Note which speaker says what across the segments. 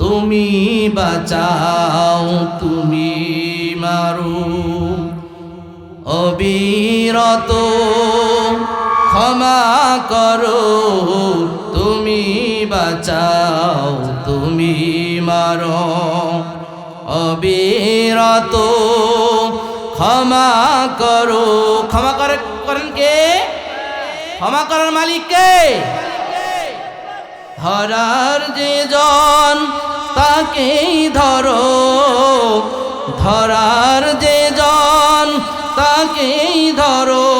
Speaker 1: তুমি বাঁচাও, তুমি মারো। অবিরত ক্ষমা করো, তুমি বাঁচাও, তুমি মারো। অবিরত ক্ষমা করো। ক্ষমা করে করেন কে? ক্ষমা করার মালিক কে? ধরার যে জন, তাকেই ধরো। ধরার যে জন, তাকেই ধরো।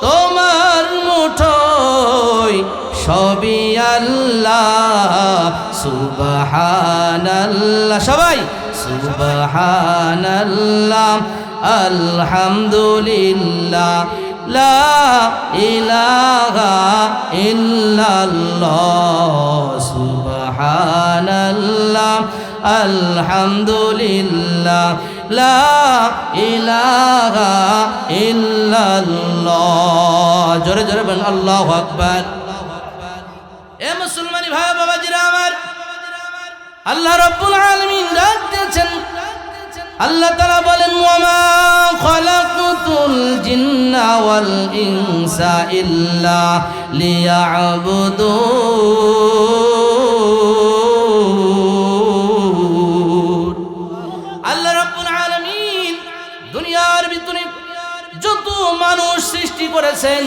Speaker 1: তোমার মুঠোয় সবই আল্লাহ, সুবহানাল্লাহ। সবাই, সুবহানাল্লাহ, আলহামদুলিল্লাহ। লা ইলাহা ইল্লাল্লাহ, সুবহানাল্লাহ, আলহামদুলিল্লাহ, লা ইলাহা ইল্লাল্লাহ। জোরে জোরে বলেন, আল্লাহু আকবার। এ মুসলমানি ভাই বাবাজিরা আমার, আল্লাহ রাব্বুল আলামিন ডাক আল্লাহ তাআলা বলেন জিন্না দুনিয়ার ভিতরে যত মানুষ সৃষ্টি করেছেন,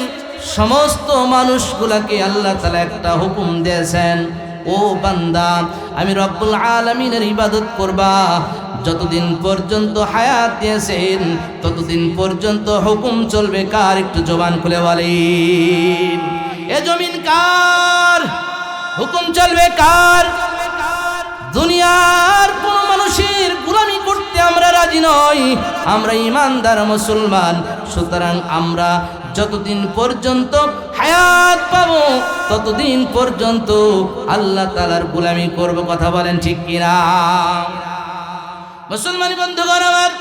Speaker 1: সমস্ত মানুষগুলাকে আল্লাহ তাআলা একটা হুকুম দিয়েছেন, ও বান্দা, আমি রব্বুল আলমিনের ইবাদত করবা যতদিন পর্যন্ত হায়াত দিয়েছেন, ততদিন পর্যন্ত হুকুম চলবে কার? একটু জবান খুলে বলেন। এ জমিন কার? হুকুম চলবে কার? দুনিয়ার কোন মানুষের গুলামি করতে আমরা রাজি নই। আমরা ইমানদার মুসলমান, সুতরাং আমরা যতদিন পর্যন্ত হায়াত পাবো, ততদিন পর্যন্ত আল্লাহ তালার গুলামি করব। কথা বলেন ঠিক কিনা? মুসলমানি বন্ধুগণ আমার,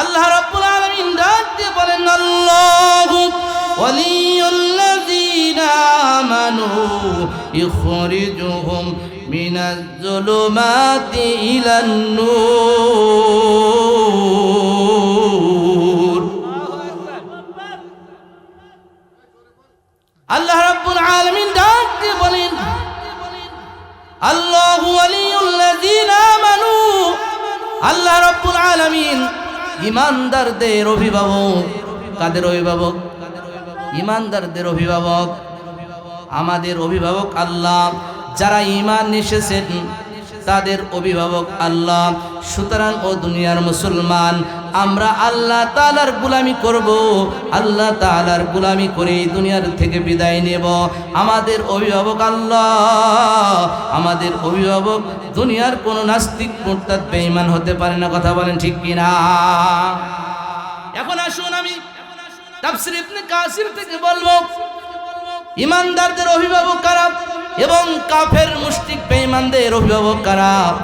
Speaker 1: আল্লাহ রাব্বুল আলামিন ডাক দিয়ে বলেন, আল্লাহু ওয়ালিয়ুল্লাযীনা আমানু ইখরিজুহুম মিনাজ যুলুমাতি ইলান নূর। আল্লাহ রাব্বুল আলামিন ডাক বলেন, আল্লাহু ওয়ালিয়ুল্লাযীনা আমানু আল্লাহ রব্বুল আলামিন ইমানদারদের অভিভাবক। কাদের অভিভাবক? ইমানদারদের অভিভাবক। আমাদের অভিভাবক আল্লাহ, যারা ইমান এসেছেন তাদের অভিভাবক আল্লাহ। সুতরাং ও দুনিয়ার মুসলমান, আমরা আল্লাহ তালার গুলামি করব। আল্লাহ তালার গুলামি করে দুনিয়ার থেকে বিদায় নেব। আমাদের অভিভাবক আল্লাহ, আমাদের অভিভাবক দুনিয়ার কোনো নাস্তিক, মোরতাদ, বেঈমান হতে পারে না। কথা বলেন ঠিক কিনা? এখন আসুন আমি তাফসির ইবনে কাসির থেকে বলব ইমানদারদের অভিভাবক কারা? এবং কাফের মুশরিক বেঈমানদের অভিভাবক কারা?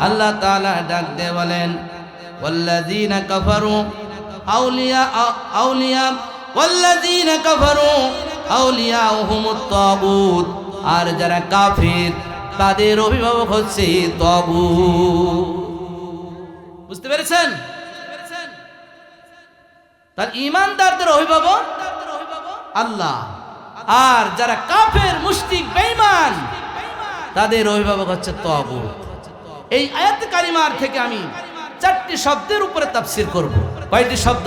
Speaker 1: আল্লাহ তাআলা ডাক দিয়ে বলেন, ওয়াল্লাযীনা কাফারু আউলিয়া আউলিয়া, ওয়াল্লাযীনা কাফারু আউলিয়াহুমুত তাগুত। আর যারা কাফির, তাদের অভিভাবক হচ্ছে তাগুত। বুঝতে পেরেছেন? তার ইমানদারদের অভিভাবক আল্লাহ। আর যারা কাফের, মুশরিক, বেঈমান, তাদের অভিভাবক হচ্ছে তাগুত এই আয়াত কারিমার থেকে আমি চারটি শব্দের উপরে তাফসির করব। কয়টি শব্দ?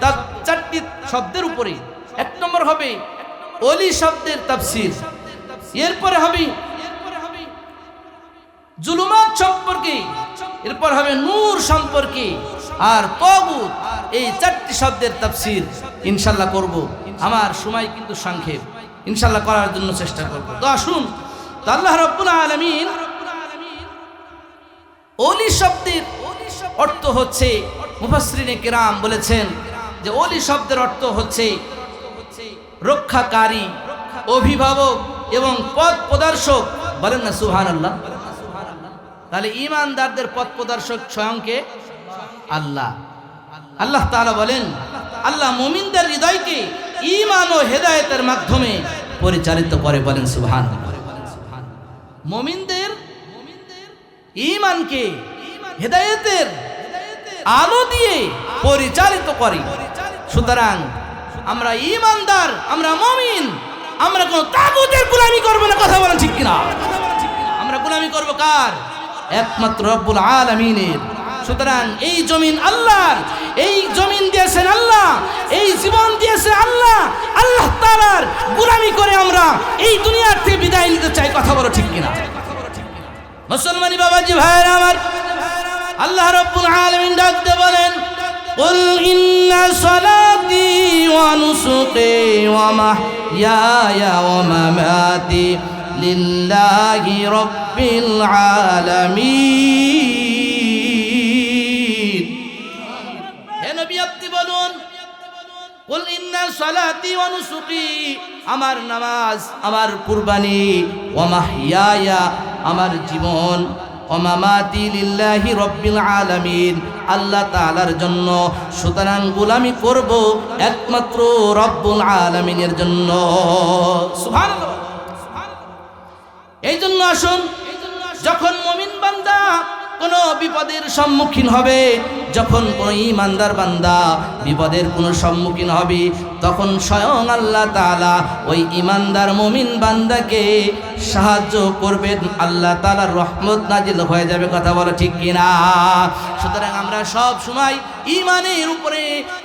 Speaker 1: তার চারটি শব্দের উপরে এক নম্বর হবে অলি শব্দের তাফসির। এরপরে হবে জুলুমাত সম্পর্কে। এরপর হবে নূর সম্পর্কে। আর তগুত এই চারটি শব্দের তাফসির ইনশাল্লাহ করব। আমার সময় কিন্তু সংক্ষেপ। ইনশাল্লাহ করার জন্য চেষ্টা করব। তো আসুন আল্লাহ রব্বুল আলমিন অলি শব্দের অর্থ হচ্ছে মুফাসরিনে কেরাম বলেছেন যে অলি শব্দের অর্থ হচ্ছে রক্ষাকারী, অভিভাবক এবং পথ প্রদর্শক। বলেন না সুহান আল্লাহ তাহলে ইমানদারদের পথ প্রদর্শক স্বয়ংকে আল্লাহ। আল্লাহ তাআলা বলেন, আল্লাহ মুমিনদের হৃদয়কে ঈমান ও হেদায়েতের মাধ্যমে পরিচালিত করে বলেন সুবহান মমিনদের ইমানকে হেদায়েতের আলো দিয়ে পরিচালিত করে। সুতরাং আমরা ইমানদার আমরা মমিন, আমরা কোনো তাগুদের গোলামি করব না, কথা বলেন ঠিক কিনা? আমরা গোলামি করব কার? একমাত্র রব্বুল আলামিনের। সুতরাং এই জমিন আল্লাহর এই জমিন দিয়েছেন আল্লাহ এই জীবন দিয়েছেন আল্লাহ আল্লাহ তাআলার গোলামি করে আমরা এই দুনিয়ার থেকে বিদায় নিতে চাই কথা বলো ঠিক কিনা মুসলমানি বাবাজি ভাইয়েরা আমার আল্লাহ রব্বুল আলামিন ডাকতে বলেন قل إن صلاتي ونسكي ومحياي ومماتي لله رب العالمين কুল ইন্না সালাতি ওয়া আমার নামাজ, আমার কুরবানি, ওয়া মাহইয়ায়া, আমার জীবন, ওয়া মামাতি লিল্লাহি রাব্বিল আলামিন। আল্লাহ তাআলার জন্য। সুতরাং গোলামি করব একমাত্র রব্বুল আলামিনের জন্য। সুবহানাল্লাহ। এই জন্য আসুন, যখন মমিন বান্দা কোনো বিপদের সম্মুখীন হবে যখন কোনো ইমানদার বান্দা বিপদের কোনো সম্মুখীন হবে, তখন স্বয়ং আল্লাহ তালা ওই ইমানদার মমিন বান্দাকে সাহায্য করবেন। আল্লাহ তাআলার রহমত নাজিল হয়ে যাবে, কথা বলো ঠিক কিনা? সুতরাং আমরা সব সময় ইমানের উপরে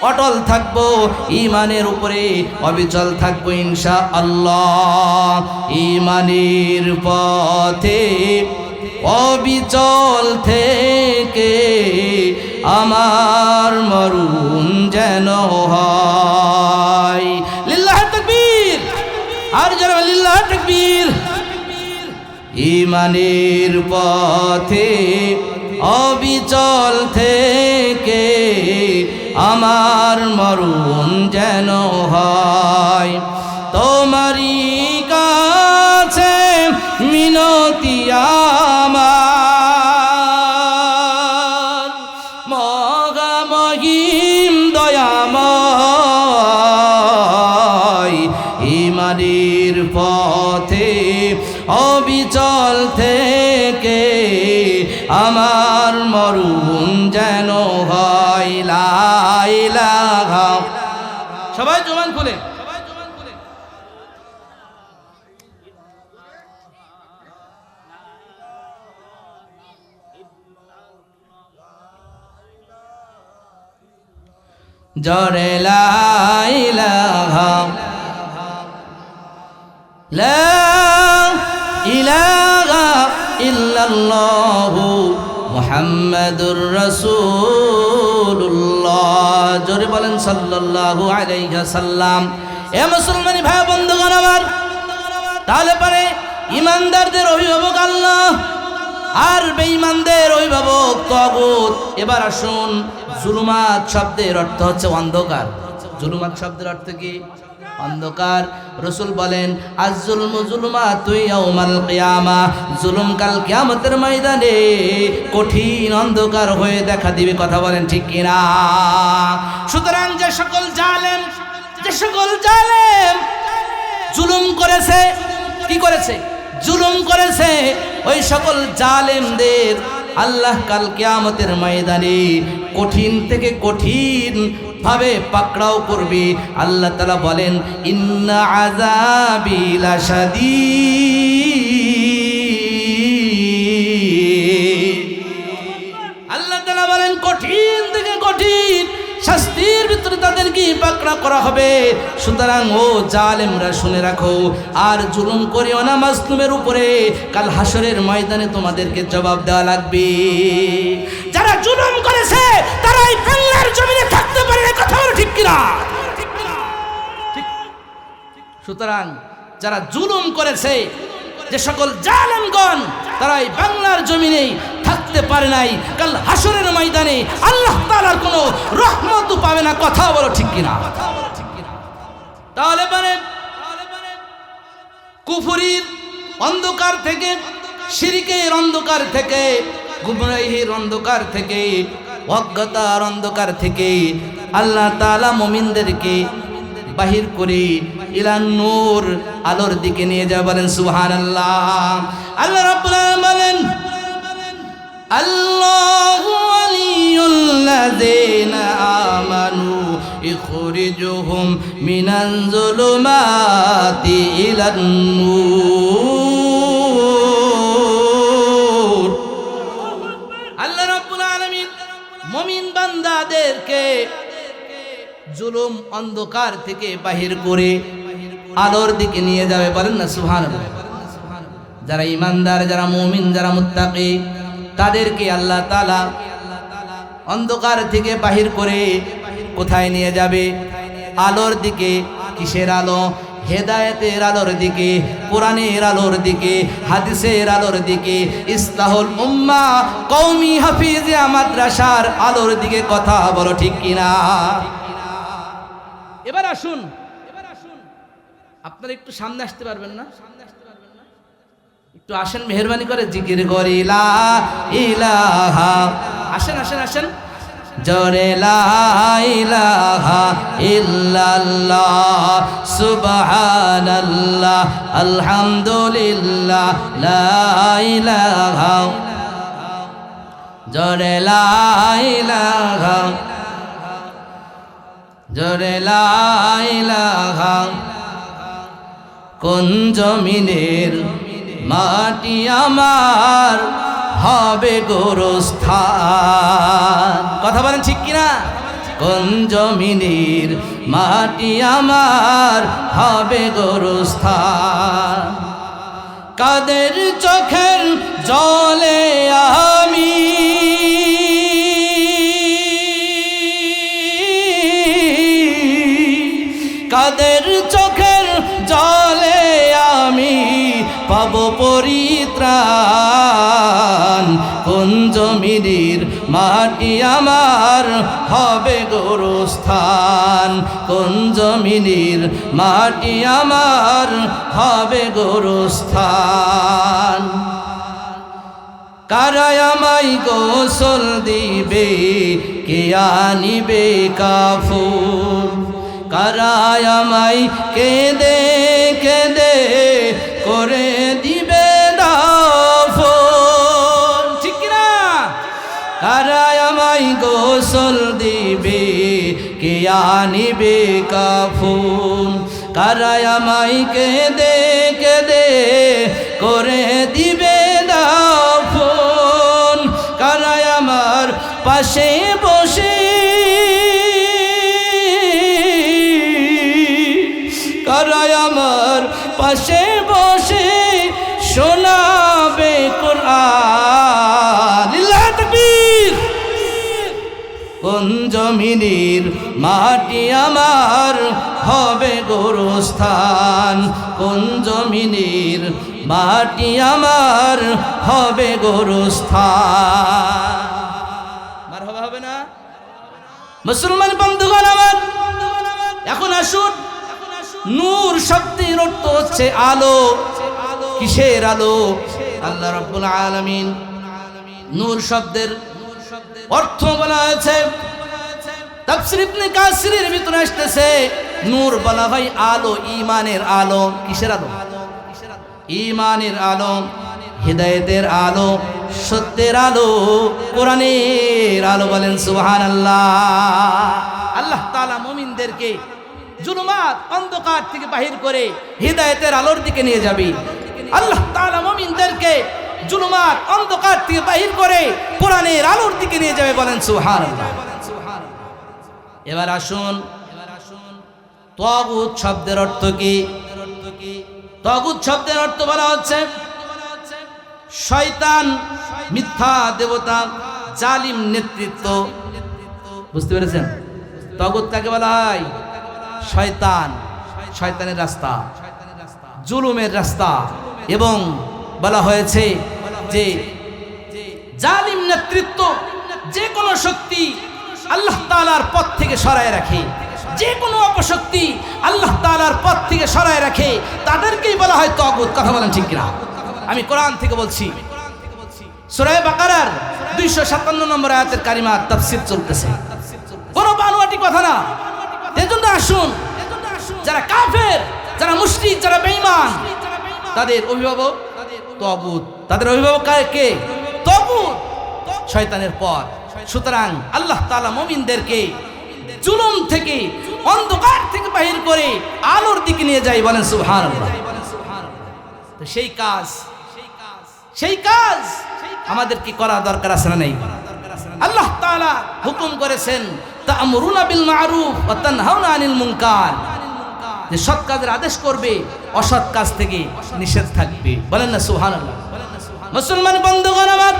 Speaker 1: অটল থাকব, ইমানের উপরে অবিচল থাকব ইনশা আল্লাহ ইমানের পথে অবিচল থেকে আমার মরুন যেন হয়। লিল্লাহ তকবীর। আর যেন লিল্লাহ তকবীর। ইমানের পথে অবিচল থেকে আমার মরুন যেন হয়। জরে লাইলাহা লা জোরে বলেন সাল্লাল্লাহু আলাইহি সাল্লাম এ মুসলমানি ভাই, বন্ধুগণ আমার, তাহলে পরে ইমানদারদের অভিভাবক আল্লাহ আর বেঈমানদের অভিভাবক তগুত এবার আসুন জুলুমাত শব্দের অর্থ হচ্ছে অন্ধকার। জুলুমাত শব্দের অর্থ কি? অন্ধকার। রসুল বলেন আজ জুলম জুলমা তুই কিয়ামা। জুলুম কাল কিয়ামতের ময়দানে কঠিন অন্ধকার হয়ে দেখা দিবে। কথা বলেন ঠিক কিনা? সুতরাং যে সকল জালেম, যে সকল জালেম জুলুম করেছে, কি করেছে? জুলুম করেছে ওই সকল জালেমদের আল্লাহ কাল কেয়ামতের ময়দানে কঠিন থেকে কঠিন ভাবে পাকড়াও করবে। আল্লাহ তালা বলেন ইন্না আজাবিলা আল্লাহ ভিতরে তাদেরকে পাকড়া করা হবে। সুতরাং, ও জালেমরা শুনে রাখো, আর জুলুম করিও না মাসলুমের উপরে। কাল হাসরের ময়দানে তোমাদেরকে জবাব দেওয়া লাগবে। যারা জুলুম করেছে, তারাই বাংলার জমিনে থাকতে পারে না। কথা বলো ঠিক কিনা? সুতরাং, যারা জুলুম করেছে, যে সকল জালেমগণ, তারাই বাংলার জমিনেই থাকতে পারে নাই। কাল হাসরের ময়দানে আল্লাহ তাআলার কোনো রহমতও পাবে না। কথা বলো ঠিক কিনা? তাহলে মানে কুফুরির অন্ধকার থেকে, শিরিকের অন্ধকার থেকে, গুমরাহির অন্ধকার থেকে, অজ্ঞতার অন্ধকার থেকে আল্লাহ তালা মুমিনদেরকে বাহির করে ইলান নূর আলোর দিকে নিয়ে যা বলেন, সুবহানাল্লাহ। আল্লাহ আল্লাহ বান্দাদেরকে জুলুম অন্ধকার থেকে বাহির করে আলোর দিকে নিয়ে যাবে, বলেন না সুহান যারা ইমানদার, যারা মমিন, যারা মুত্তাকি তাদেরকে আল্লাহ তালা অন্ধকার থেকে বাহির করে কোথায় নিয়ে যাবে? আলোর দিকে, কিসের আলো? হেদায়েতের আলোর দিকে, কোরআনের আলোর দিকে, হাদিসের আলোর দিকে ইস্তাহুল উম্মা, কওমি হাফিজিয়া মাদ্রাসার আলোর দিকে কথা বলো, ঠিক কিনা? এবার আসুন। এবার আসুন আপনারা একটু সামনে আসতে পারবেন না? সামনে আসতে একটু আসেন, মেহরবানি করে, জিকির করিলা ইলাহা। আসেন আসেন আসেন। জরে ইলাহা আলহামদুলিল্লাহ জরে জরে কোন জমিনের মাটি আমার হবে গোরস্থান। কথা বলেন ঠিক কিনা? কোন জমিনের মাটি আমার হবে গোরস্থান? কাদের চোখের জলে আমি পরিত্রাণ কোন জমির মাটি আমার হবে গোরস্থান? কোন জমির মাটি আমার হবে গোরস্থান? কারায় আমায় গোসল দিবে? কে আনিবে কাফুর কারায় আমায় কেঁদে কেঁদে করে দিবে? আমায় গোসল দিবে? কে আনিবে কাফুন? কারায় আমায় কেঁদে কেঁদে করে দিবে দাফন। কারায় আমার পাশে বসে। পাশে জমিনের মাটি আমার হবে গোরস্থান। কোন জমিনের মাটি আমার হবে গোরস্থান? মারহাবা হবে না? মুসলমান বন্ধুগণ আমার, এখন আসুন। নূর শব্দের অর্থ হচ্ছে আলো। কিসের আলো? আল্লাহ রাব্বুল আলামিন। নূর শব্দের অর্থ বলা হয়েছে তাফসীর ইবনে কাসিরের ভিতরে আসতেছে, নূর বলা হয় আলো, ঈমানের আলো, কিসের আলো? ঈমানের আলো, হৃদয়ের আলো, সত্যের আলো, কোরআনের আলো বলেন সুবহানাল্লাহ। আল্লাহ আল্লাহ তাআলা মুমিনদেরকে জুলুমাত, অন্ধকার থেকে বাহির করে হৃদায়তের আলোর দিকে নিয়ে যাবে। আল্লাহ তাআলা মুমিনদেরকে জুলুমাত, অন্ধকার থেকে বাহির করে কোরআনের আলোর দিকে নিয়ে যাবে বলেন এবার আসুন এবার আসুন। তগুত শব্দের অর্থ কি? তগুত শব্দের অর্থ বলা হচ্ছে, শয়তান, মিথ্যা দেবতা, জালিম নেতৃত্ব। বুঝতে পেরেছেন? তগুত কাকে বলা হয়? শয়তান। শয়তানের রাস্তা। জুলুমের রাস্তা। এবং বলা হয়েছে যে, জালিম নেতৃত্ব যে কোনো শক্তি আল্লাহ তালার পথ থেকে সরায় রাখে। যে কোনো অপশক্তি আল্লাহ তালার পথ থেকে সরায় রাখে। তাদেরকেই বলা হয় তগুত। কথা বলেন ঠিক কিনা? আমি কোরআন থেকে বলছি। সুরায় বাকারার দুইশো সাতান্ন নম্বর আয়াতের কারিমার তাফসির চলতেছে। কোনো বানোয়াটি কথা না। এজন্য আসুন, যারা কাফের, যারা মুশরিক, যারা বেঈমান, তাদের অভিভাবক তবুত তাদের অভিভাবক কে? তবুত শয়তানের পর সুতরাং আল্লাহ তালা মমিনদেরকে জুলুম থেকে, অন্ধকার থেকে বাহির করে আলোর দিকে নিয়ে যায় বলেন সুহান তো সেই কাজ সেই কাজ আমাদের কি করা দরকার আছে না নেই? আল্লাহ তাআলা হুকুম করেছেন, তা'মুরুনা বিল মা'রুফ ওয়া তানহাউনা আনিল মুনকার। যে সৎ কাজের আদেশ করবে, অসৎ কাজ থেকে নিষেধ থাকবে। বলেন না সুবহানাল্লাহ। মুসলমান বন্ধুগণ আমার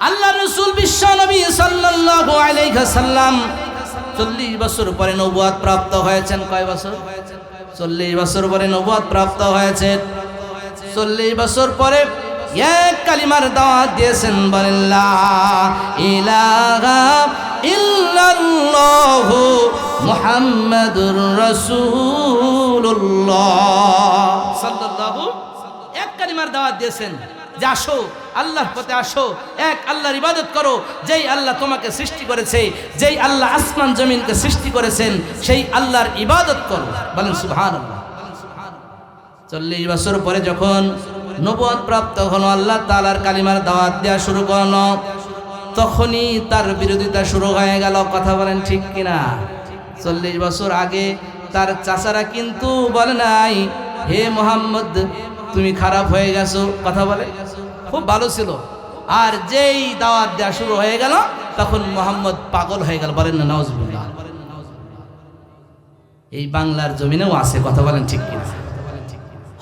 Speaker 1: আল্লাহ রসুল বিশ্ব নবী সাল্লাল্লাহু সাল্লাম চল্লিশ বছর পরে নবুয়াত প্রাপ্ত হয়েছেন। কয় বছর? চল্লিশ বছর পরে নবুয়াত প্রাপ্ত হয়েছে। চল্লিশ বছর পরে এক কালিমার দাওয়াত দিয়েছেন, বলেন, লা ইলাহা ইল্লাল্লাহু এক কালিমার দাওয়াত দিয়েছেন। যে আসো, আল্লাহর পথে আসো। এক, আল্লাহর ইবাদত করো। যেই আল্লাহ তোমাকে সৃষ্টি করেছে, যেই আল্লাহ আসমান জমিনকে সৃষ্টি করেছেন, সেই আল্লাহর ইবাদত করো। বলেন সুবহান চল্লিশ বছর পরে যখন নবদ প্রাপ্ত হলো, আল্লাহ তালার কালিমার দাওয়াত দেওয়া শুরু করল, তখনই তার বিরোধিতা শুরু হয়ে গেল। কথা বলেন ঠিক কিনা? চল্লিশ বছর আগে তার চাচারা কিন্তু বলে নাই, হে মোহাম্মদ তুমি খারাপ হয়ে গেছো, কথা বলে? খুব ভালো ছিল। আর যেই দাওয়াত দেওয়া শুরু হয়ে গেল, তখন মোহাম্মদ পাগল হয়ে গেল, বলেন না নওয়াজবুল্লাহ এই বাংলার জমিনেও আছে, কথা বলেন ঠিক কিনা?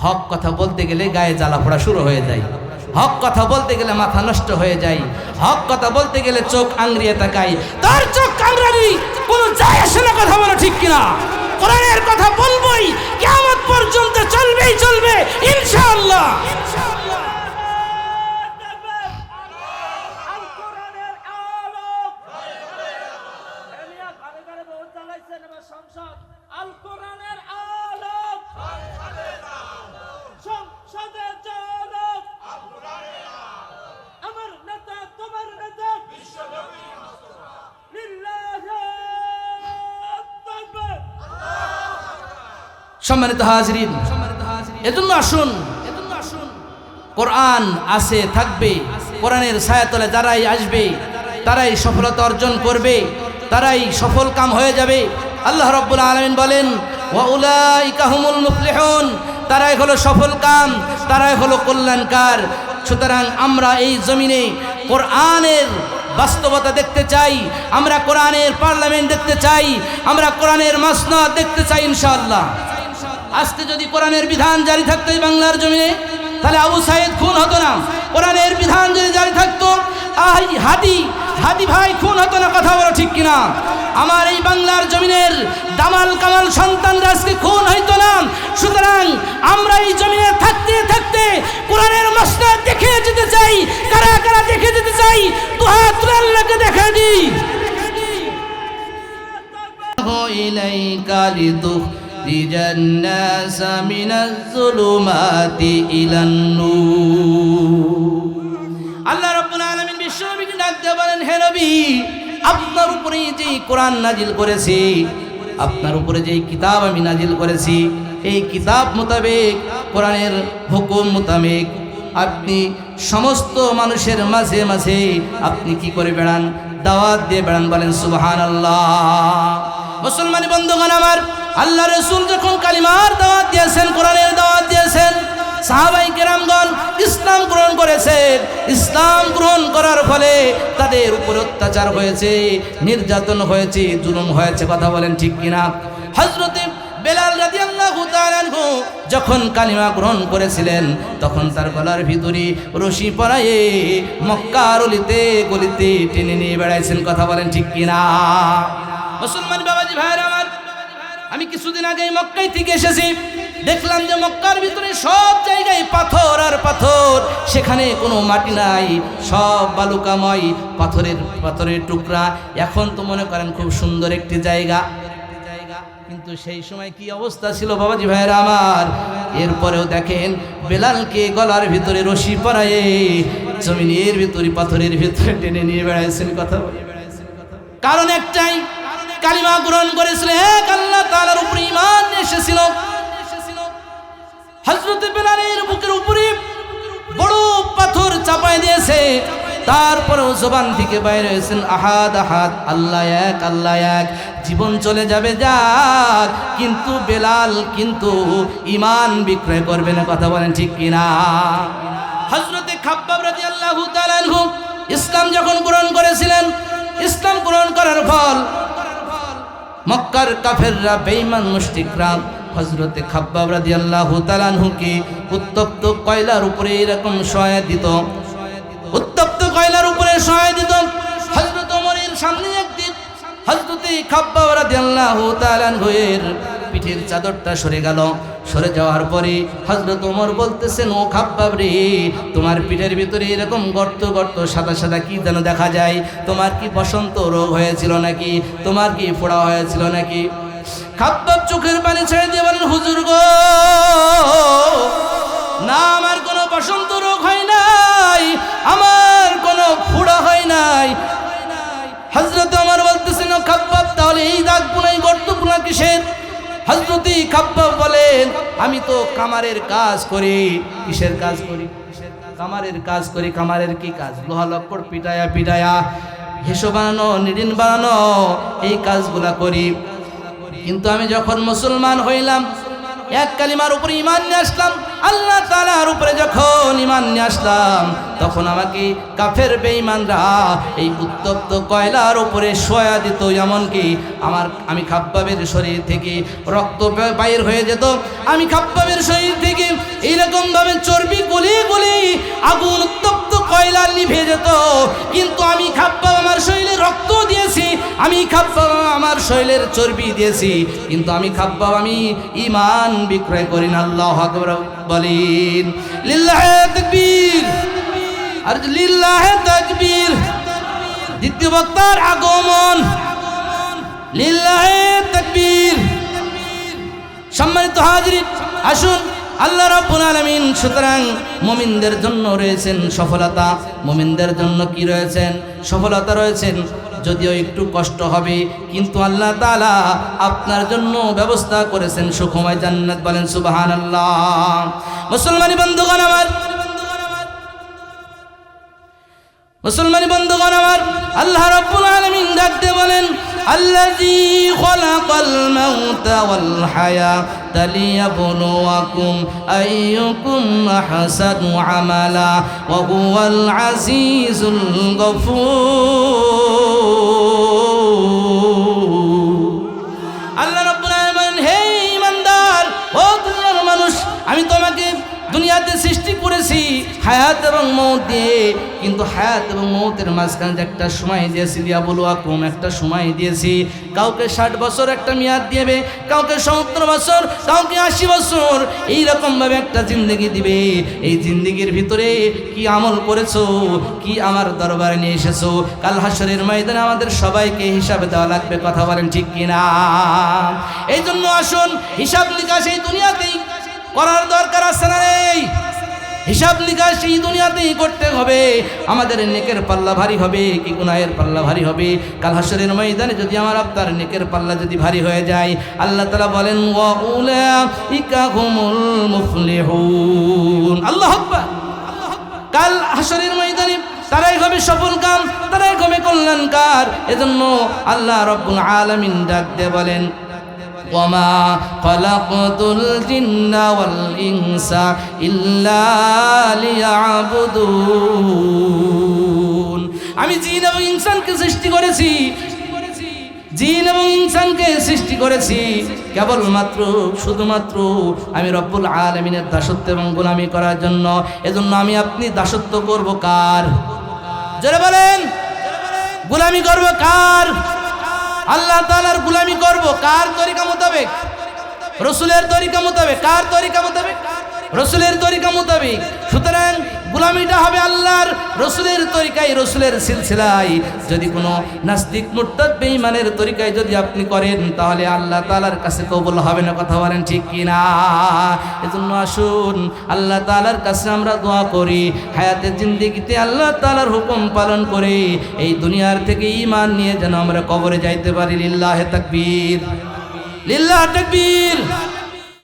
Speaker 1: হক কথা বলতে গেলে গায়ে জ্বালা পোড়া শুরু হয়ে যায়। হক কথা বলতে গেলে মাথা নষ্ট হয়ে যায়। হক কথা বলতে গেলে চোখ আংড়িয়ে তাকাই তার চোখ কাংড়ানি কোনো যায় আসে না, কথা বলো ঠিক কিনা? কোরআনের কথা বলবোই কেমন পর্যন্ত চলবেই চলবে ইনশাআল্লাহ।
Speaker 2: আল কোরআনের আলোক এলিয়া ঘরে ঘরে বহুত জ্বালাইছেন এবার সংসদ আল কোরআনের আলোক সংসদে চালক আমার নেতা তোমার নেতা লিল্লাহি তাকবীর
Speaker 1: সম্মানিত হাজরিন, এজন্য আসুন। কোরআন আছে, থাকবে। কোরআনের ছায়াতলে যারাই আসবে, তারাই সফলতা অর্জন করবে, তারাই সফল কাম হয়ে যাবে। আল্লাহ রব্বুল আলমিন বলেন তারাই হলো সফল কাম, তারাই হলো কল্যাণকার। সুতরাং আমরা এই জমিনে কোরআনের বাস্তবতা দেখতে চাই, আমরা কোরআনের পার্লামেন্ট দেখতে চাই, আমরা কোরআনের মাসনাদ দেখতে চাই ইনশাআল্লাহ। আজকে যদি কোরআনের বিধান জারি থাকতো বাংলার জমিনে, তাহলে আবু সাহেদ খুন হতো না। কোরআনের বিধান যদি জারি থাকতো, আই হাতি হাতি ভাই খুন হতো না, কথা বলো ঠিক কিনা? আমার এই বাংলার জমিনের দামাল কামাল সন্তানরা আজকে খুন হইতো না। সুতরাং আমরা এই জমিনে থাকতে থাকতে কোরআনের মশলা দেখে যেতে চাই, কারা কারা দেখে যেতে চাই তোহাত আল্লাহকে দেখা দিই। ইলাইকা লিতুখ لتخرج الناس من الظلمات إلى النور আল্লাহ রাব্বুল আলামিন বিশ্বনবীকে ডাক দিয়ে বলেন হে নবী আপনার উপরে যে কোরআন নাজিল করেছি আপনার উপরে যে কিতাব আমি নাজিল করেছি এই কিতাব মোতাবেক কোরআনের হুকুম মোতাবেক আপনি সমস্ত মানুষের মাঝে মাঝে আপনি কি করে বেড়ান দাওয়াত দিয়ে বেড়ান বলেন সুবহান আল্লাহ মুসলমানি বন্ধুগণ আমার আল্লাহ রসুল যখন কালিমার দাওয়াত দিয়েছেন, কোরআনের দাওয়াত দিয়েছেন, সাহাবাই কেরামগণ ইসলাম গ্রহণ করেছেন। ইসলাম গ্রহণ করার ফলে তাদের উপর অত্যাচার হয়েছে, নির্যাতন হয়েছে, জুলুম হয়েছে, কথা বলেন ঠিক কিনা? হজরতে বেলাল যখন কালিমা গ্রহণ করেছিলেন, তখন তার গলার ভিতরে রশি পরায়ে মক্কার অলিতে গলিতে টেনে নিয়ে বেড়াইছেন, কথা বলেন ঠিক কিনা? মুসলমান বাবাজি ভাইরা আমার আমি কিছুদিন আগে মক্কাই থেকে এসেছি। দেখলাম যে মক্কার ভিতরে সব জায়গায় পাথর আর পাথর। সেখানে কোনো মাটি নাই, সব বালুকাময় পাথরের পাথরের টুকরা। এখন তো মনে করেন খুব সুন্দর একটি জায়গা। কিন্তু সেই সময় কি অবস্থা ছিল বাবাজি ভাইরা আমার? এরপরেও দেখেন বেলালকে গলার ভিতরে রশি পরায়ে জমিনের ভিতরে পাথরের ভিতরে টেনে নিয়ে বেড়াইছেন কথা। কারণ একটাই কালিমা গ্রহণ করেছিল। এক আল্লাহ তালার উপরে ইমান এসেছিল। হযরত বেলালের বুকের উপরে বড় পাথর চাপায় দিয়েছে। তারপরেও জবান থেকে বাইরে হয়েছেন, আহাদ আহাদ, আল্লাহ এক আল্লাহ এক, জীবন চলে যাবে যাক, কিন্তু বেলাল কিন্তু ইমান বিক্রয় করবে না, কথা বলেন ঠিক কিনা? হজরতে খাব্বাব তাআলা আনহু ইসলাম যখন গ্রহণ করেছিলেন, ইসলাম গ্রহণ করার ফল মক্কার কাফেররা বেঈমান মুশরিকরা। হজরতে খাব্বাব রাদিয়াল্লাহু তাআলা আনহুকে উত্তপ্ত কয়লার উপরে এরকম সহায় দিত। উত্তপ্ত কয়লার উপরে সহায় দিত। হজরত অমরের সামনে একদিন হজরতে খাব্বাব রাদিয়াল্লাহু তাআলা আনহুর পিঠের চাদরটা সরে গেল। সরে যাওয়ার পরে হজরত ওমর বলতেছেন ও খাব্বাব রে তোমার পিঠের ভিতরে এরকম গর্ত গর্ত, সাদা সাদা কি যেন দেখা যায়? তোমার কি বসন্ত রোগ হয়েছিল নাকি? তোমার কি ফোড়া হয়েছিল নাকি? খাব্বাব চোখের পানি ছেড়ে দিয়ে বলেন, হুজুর গো, না, আমার কোনো বসন্ত রোগ হয় নাই, আমার কোনো ফোড়া হয় নাই। হজরত আমার বলতেছেন খাব্বাব তাহলে এই দাগ পুনাই গর্ত পুনা কিসের? হজরতি খাব্বাব বলেন, আমি তো কামারের কাজ করি, কিসের কাজ করি? কামারের কাজ করি কামারের কি কাজ? লোহা লক্কর পিটায়া পিটায়া, হেসো বানানো, নিডিন বানানো, এই কাজগুলা করি। কিন্তু আমি যখন মুসলমান হইলাম এক কালিমার উপরে ইমান নিয়ে আসলাম, আল্লাহ তালার উপরে যখন ইমান নিয়ে আসলাম, তখন আমাকে কাফের বেঈমানরা এই উত্তপ্ত কয়লার উপরে সয়া দিত, এমনকি আমার, আমি খাপ্পাবের শরীর থেকে রক্ত বাইর হয়ে যেত। আমি খাপ্পাবের শরীর থেকে এইরকম ভাবে চর্বি গলি গলি আগুন উত্তপ্ত কয়লা নিভে যেত। কিন্তু আমি খাব্বাব আমার শরীরে রক্ত দিয়েছি, আমি খাব্বাব আমার শরীরের চর্বি দিয়েছি, কিন্তু আমি খাব্বাব, আমি ইমান বিক্রয় করি না, আল্লাহ আকবর বলেন। লিল্লাহে তাকবীর, আর লিল্লাহে তাকবীর, দ্বিতীয় বক্তার আগমন। লিল্লাহে তাকবীর। সম্মানিত হাজির, আসুন, আল্লাহ রাব্বুল আলামিন, সুতরাং মুমিনদের জন্য রয়েছেন সফলতা। মুমিনদের জন্য কি রয়েছেন? সফলতা রয়েছেন যদিও একটু কষ্ট হবে, কিন্তু আল্লাহ তালা আপনার জন্য ব্যবস্থা করেছেন সুখময় জান্নাত। বলেন সুবাহান আল্লাহ মুসলমানি বন্ধুগণ আমার, মুসলমানি বন্ধুগণ আমার, আল্লাহ রব্বুল আলমিন ডাকতে বলেন মাউতা ওয়াল হায়াতা লিয়াবলুয়াকুম আইয়ুকুম আহসানু আমালা ওয়া হুয়াল আজিজুল গফুর আল্লাহ রাব্বুল আলামিন হে ইমানদার ও দুনিয়ার মানুষ, আমি তোমাকে দুনিয়াতে সৃষ্টি করেছি, হায়াত এবং মৌত দিয়ে। কিন্তু হায়াত এবং মৌতের মাঝখানে একটা সময় দিয়েছি দিয়া বলো আকুম, একটা সময় দিয়েছি। কাউকে ষাট বছর একটা মেয়াদ দিবে, কাউকে সত্তর বছর, কাউকে আশি বছর, এইরকমভাবে একটা জিন্দগি দিবে। এই জিন্দগির ভিতরে কি আমল করেছ, কি আমার দরবারে নিয়ে এসেছ? কাল হাসরের ময়দানে আমাদের সবাইকে হিসাবে দেওয়া লাগবে, কথা বলেন ঠিক কিনা? এই জন্য আসুন, হিসাব নিকাশ এই দুনিয়াতেই করার দরকার আছে না নেই। হিসাব নিকাশ এই দুনিয়াতেই করতে হবে। আমাদের নেকের পাল্লা ভারী হবে, কি গুনাহের পাল্লা ভারী হবে? কাল হাসরের ময়দানে যদি আমার আপনার নেকের পাল্লা যদি ভারী হয়ে যায়, আল্লাহ তালা বলেন আল্লাহ কাল হাসরের ময়দানে তারাই হবে সফল কাম, তারাই হবে কল্যাণকার। এজন্য আল্লাহ রব্বুল আলামিন ডাক দিয়ে বলেন ওমা খলাকতুল জিন্না ওয়াল ইনসা আমি জিন এবং ইনসানকে সৃষ্টি করেছি। জিন এবং ইনসানকে সৃষ্টি করেছি। কেবলমাত্র, শুধুমাত্র আমি রব্বুল আলমিনের দাসত্ব এবং গোলামি করার জন্য। এজন্য আমি আপনি দাসত্ব করব কার? জোরে বলেন। গোলামি করব কার? আল্লাহ তালার গুলামি করব। কার তরিকা মোতাবেক? রসুলের তরিকা মোতাবেক। কার তরিকা মোতাবেক? রসুলের তরিকা মোতাবেক। সুতরাং গুলামিটা হবে আল্লাহর রসুলের তরিকায়, রসুলের সিলসিলায়। যদি কোনো নাস্তিক, মুরতাদ, বেঈমানের তরিকায় যদি আপনি করেন, তাহলে আল্লাহ তাআলার কাছে কবুল হবে না, কথা বলেন ঠিক কি না এজন্য আসুন, আল্লাহ তাআলার কাছে আমরা দোয়া করি। হায়াতের জিন্দিগিতে আল্লাহ তাআলার হুকুম পালন করে, এই দুনিয়ার থেকে ঈমান নিয়ে যেন আমরা কবরে যাইতে পারি, লিল্লাহে তাকবীর। লিল্লাহ তাকবীর।